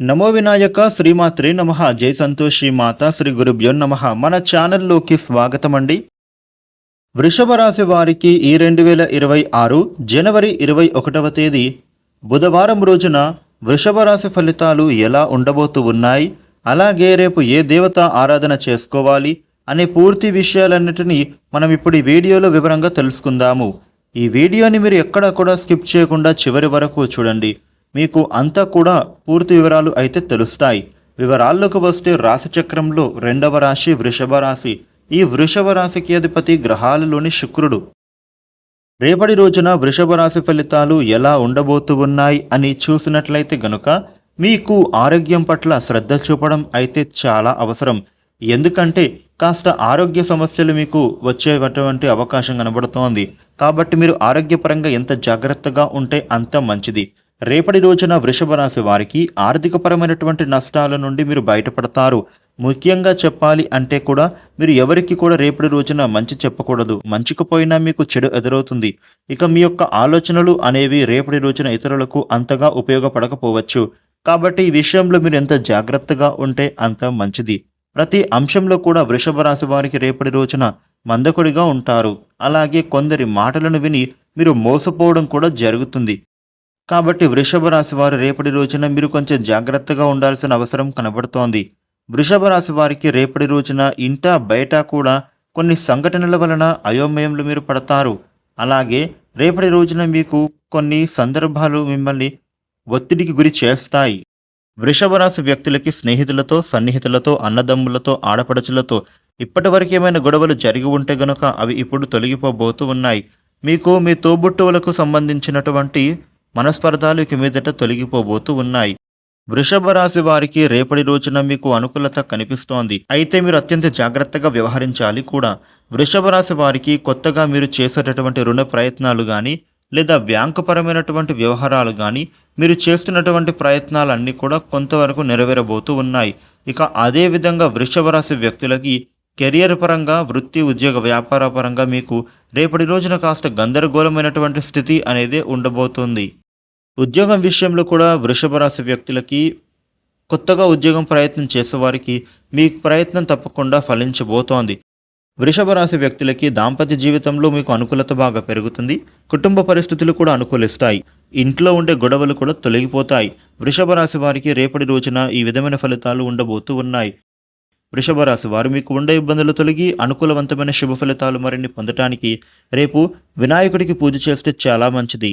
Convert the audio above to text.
నమో వినాయక శ్రీమాత్రే నమ. జై సంతోషి మాత శ్రీ గురుభ్యో నమ. మన ఛానల్లోకి స్వాగతం అండి వృషభ రాశి వారికి ఈ రెండు వేల ఇరవై ఆరు జనవరి ఇరవై ఒకటవ తేదీ బుధవారం రోజున వృషభ రాశి ఫలితాలు ఎలా ఉండబోతూ ఉన్నాయి? అలాగే రేపు ఏ దేవత ఆరాధన చేసుకోవాలి? అనే పూర్తి విషయాలన్నిటినీ మనం ఇప్పుడు ఈ వీడియోలో వివరంగా తెలుసుకుందాము. ఈ వీడియోని మీరు ఎక్కడా కూడా స్కిప్ చేయకుండా చివరి వరకు చూడండి. మీకు అంతా కూడా పూర్తి వివరాలు అయితే తెలుస్తాయి. వివరాల్లోకి వస్తే రాశిచక్రంలో రెండవ రాశి వృషభ రాశి. ఈ వృషభ రాశికి అధిపతి గ్రహాలలోని శుక్రుడు. రేపటి రోజున వృషభ రాశి ఫలితాలు ఎలా ఉండబోతూ ఉన్నాయి అని చూసినట్లయితే గనుక మీకు ఆరోగ్యం పట్ల శ్రద్ధ చూపడం అయితే చాలా అవసరం. ఎందుకంటే కాస్త ఆరోగ్య సమస్యలు మీకు వచ్చేటటువంటి అవకాశం కనబడుతోంది. కాబట్టి మీరు ఆరోగ్యపరంగా ఎంత జాగ్రత్తగా ఉంటే అంత మంచిది. రేపటి రోజున వృషభ రాశి వారికి ఆర్థికపరమైనటువంటి నష్టాల నుండి మీరు బయటపడతారు. ముఖ్యంగా చెప్పాలి అంటే కూడా మీరు ఎవరికి కూడా రేపటి రోజున మంచి చెప్పకూడదు. మంచికి పోయినా మీకు చెడు ఎదురవుతుంది. ఇక మీ యొక్క ఆలోచనలు అనేవి రేపటి రోజున ఇతరులకు అంతగా ఉపయోగపడకపోవచ్చు. కాబట్టి ఈ విషయంలో మీరు ఎంత జాగ్రత్తగా ఉంటే అంత మంచిది. ప్రతి అంశంలో కూడా వృషభ రాశి వారికి రేపటి రోజున మందకుడిగా ఉంటారు. అలాగే కొందరి మాటలను విని మీరు మోసపోవడం కూడా జరుగుతుంది. కాబట్టి వృషభ రాశి వారు రేపటి రోజున మీరు కొంచెం జాగ్రత్తగా ఉండాల్సిన అవసరం కనబడుతోంది. వృషభ రాశి వారికి రేపటి రోజున ఇంట బయట కూడా కొన్ని సంఘటనల వలన అయోమయంలో మీరు పడతారు. అలాగే రేపటి రోజున మీకు కొన్ని సందర్భాలు మిమ్మల్ని ఒత్తిడికి గురి చేస్తాయి. వృషభ రాశి వ్యక్తులకి స్నేహితులతో సన్నిహితులతో అన్నదమ్ములతో ఆడపడుచులతో ఇప్పటివరకు ఏమైనా గొడవలు జరిగి ఉంటే గనుక అవి ఇప్పుడు తొలగిపోబోతూ ఉన్నాయి. మీకు మీ తోబుట్టువులకు సంబంధించినటువంటి మనస్పర్ధాలు ఇక మీదట తొలగిపోబోతూ ఉన్నాయి. వృషభ రాశి వారికి రేపటి రోజున మీకు అనుకూలత కనిపిస్తోంది. అయితే మీరు అత్యంత జాగ్రత్తగా వ్యవహరించాలి కూడా. వృషభ రాశి వారికి కొత్తగా మీరు చేసేటటువంటి రుణ ప్రయత్నాలు కానీ లేదా బ్యాంకు పరమైనటువంటి వ్యవహారాలు కానీ మీరు చేస్తున్నటువంటి ప్రయత్నాలన్నీ కూడా కొంతవరకు నెరవేరబోతూ ఉన్నాయి. ఇక అదే విధంగా వృషభ రాశి వ్యక్తులకి కెరియర్ పరంగా వృత్తి ఉద్యోగ వ్యాపార పరంగా మీకు రేపటి రోజున కాస్త గందరగోళమైనటువంటి స్థితి అనేది ఉండబోతుంది. ఉద్యోగం విషయంలో కూడా వృషభ రాశి వ్యక్తులకి కొత్తగా ఉద్యోగం ప్రయత్నం చేసేవారికి మీ ప్రయత్నం తప్పకుండా ఫలించబోతోంది. వృషభ రాశి వ్యక్తులకి దాంపత్య జీవితంలో మీకు అనుకూలత బాగా పెరుగుతుంది. కుటుంబ పరిస్థితులు కూడా అనుకూలిస్తాయి. ఇంట్లో ఉండే గొడవలు కూడా తొలగిపోతాయి. వృషభ రాశి వారికి రేపటి రోజున ఈ విధమైన ఫలితాలు ఉండబోతూ ఉన్నాయి. వృషభ రాశి వారు మీకు ఉండే ఇబ్బందులు తొలగి అనుకూలవంతమైన శుభ ఫలితాలు మరిన్ని పొందటానికి రేపు వినాయకుడికి పూజ చేస్తే చాలా మంచిది.